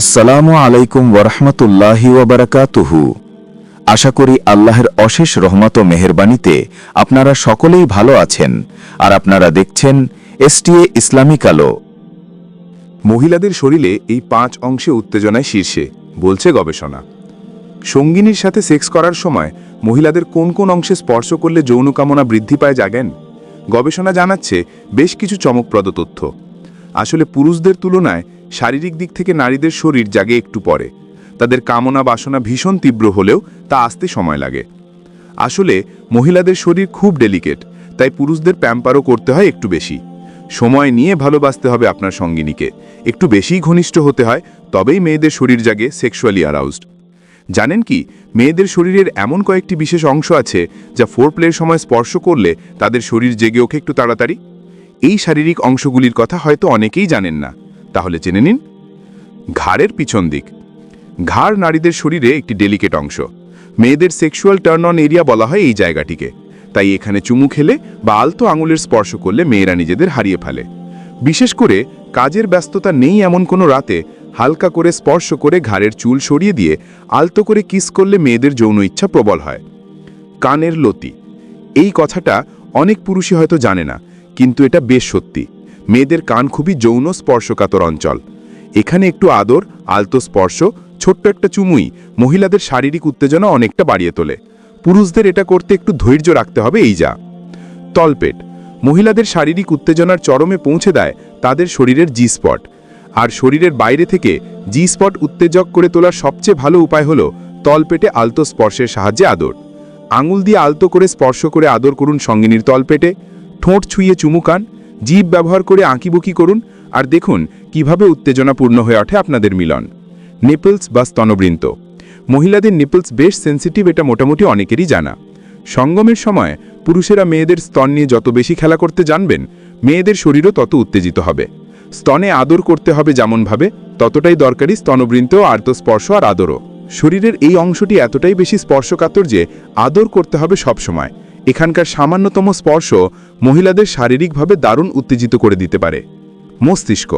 আসসালামু আলাইকুম ওরহমতুল্লাহি ওবরাকাতুহু আশা করি আল্লাহর অশেষ রহমত ও মেহেরবানিতে আপনারা সকলেই ভালো আছেন আর আপনারা দেখছেন এসটিএ ইসলামিক আলো। মহিলাদের শরীরে এই পাঁচ অংশে উত্তেজনায় শীর্ষে, বলছে গবেষণা। সঙ্গিনীর সাথে সেক্স করার সময় মহিলাদের কোন কোন অংশে স্পর্শ করলে যৌন কামনা বৃদ্ধি পায় জাগেন? গবেষণা জানাচ্ছে বেশ কিছু চমকপ্রদ তথ্য। আসলে পুরুষদের তুলনায় শারীরিক দিক থেকে নারীদের শরীর জাগে একটু পরে। তাদের কামনা বাসনা ভীষণ তীব্র হলেও তা আসতে সময় লাগে। আসলে, মহিলাদের শরীর খুব ডেলিকেট, তাই পুরুষদের প্যাম্পারও করতে হয় একটু বেশি। সময় নিয়ে ভালোবাসতে হবে আপনার সঙ্গিনীকে। একটু বেশিই ঘনিষ্ঠ হতে হয়, তবেই মেয়েদের শরীর জাগে, সেক্সুয়ালি অ্যারাউজড। জানেন কি, মেয়েদের শরীরের এমন কয়েকটি বিশেষ অংশ আছে, যা ফোর প্লের সময় স্পর্শ করলে তাদের শরীর জেগে ওঠে একটু তাড়াতাড়ি। এই শারীরিক অংশগুলির কথা হয়তো অনেকেই জানেন না। তাহলে জেনে নিন, ঘাড়ের পিছন দিক। ঘাড় নারীদের শরীরে একটি ডেলিকেট অংশ। মেয়েদের সেক্সুয়াল টার্ন অন এরিয়া বলা হয় এই জায়গাটিকে। তাই এখানে চুমু খেলে বা আলতো আঙুলের স্পর্শ করলে মেয়েরা নিজেদের হারিয়ে ফেলে। বিশেষ করে কাজের ব্যস্ততা নেই এমন কোনো রাতে হালকা করে স্পর্শ করে ঘাড়ের চুল সরিয়ে দিয়ে আলতো করে কিস করলে মেয়েদের যৌন ইচ্ছা প্রবল হয়। কানের লতি। এই কথাটা অনেক পুরুষই হয়তো জানে না, কিন্তু এটা বেশ সত্যি। মেয়েদের কান খুবই যৌন স্পর্শকাতর অঞ্চল। এখানে একটু আদর, আলতো স্পর্শ, ছোট্ট একটা চুমুই মহিলাদের শারীরিক উত্তেজনা অনেকটা বাড়িয়ে তোলে। পুরুষদের এটা করতে একটু ধৈর্য রাখতে হবে, এই যা। তলপেট মহিলাদের শারীরিক উত্তেজনার চরমে পৌঁছে দেয় তাদের শরীরের জি স্পট আর শরীরের বাইরে থেকে জি স্পট উত্তেজক করে তোলার সবচেয়ে ভালো উপায় হলো তলপেটে আলতো স্পর্শের সাহায্যে আদর। আঙুল দিয়ে আলতো করে স্পর্শ করে আদর করুন সঙ্গিনীর তলপেটে। ঠোঁট ছুঁয়ে চুমুকান জিভ ব্যবহার করে আঁকিবুকি করুন আর দেখুন কীভাবে উত্তেজনাপূর্ণ হয়ে ওঠে আপনাদের মিলন। নিপলস বা স্তনবৃন্ত। মহিলাদের নিপলস বেশ সেন্সিটিভ এটা মোটামুটি অনেকেরই জানা। সঙ্গমের সময় পুরুষেরা মেয়েদের স্তন নিয়ে যত বেশি খেলা করতে জানবেন, মেয়েদের শরীরও তত উত্তেজিত হবে। স্তনে আদর করতে হবে যেমনভাবে ততটাই দরকারি স্তনবৃন্ত, আর্তস্পর্শ আর আদরও। শরীরের এই অংশটি এতটাই বেশি স্পর্শকাতর যে আদর করতে হবে সবসময়। এখানকার সামান্যতম স্পর্শ মহিলাদের শারীরিকভাবে দারুণ উত্তেজিত করে দিতে পারে। মস্তিষ্ক।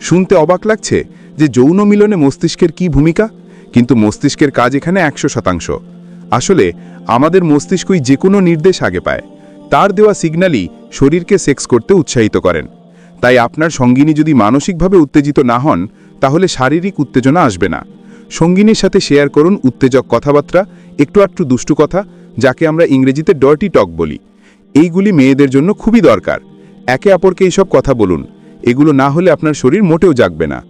শুনতে অবাক লাগছে যে যৌন মিলনে মস্তিষ্কের কি ভূমিকা, কিন্তু মস্তিষ্কের কাজ এখানে একশো শতাংশ। আসলে আমাদের মস্তিষ্কই যে কোনো নির্দেশ আগে পায়। তার দেওয়া সিগন্যালই শরীরকে সেক্স করতে উৎসাহিত করেন। তাই আপনার সঙ্গিনী যদি মানসিকভাবে উত্তেজিত না হন, তাহলে শারীরিক উত্তেজনা আসবে না। সঙ্গিনীর সাথে শেয়ার করুন উত্তেজক কথাবার্তা, একটু একটু দুষ্টু কথা যাকে আমরা ইংরেজিতে ডর্টি টক বলি। এইগুলি মেয়েদের জন্য খুবই দরকার। একে অপরকে এইসব কথা বলুন। এগুলো না হলে আপনার শরীর মোটেও জাগবে না।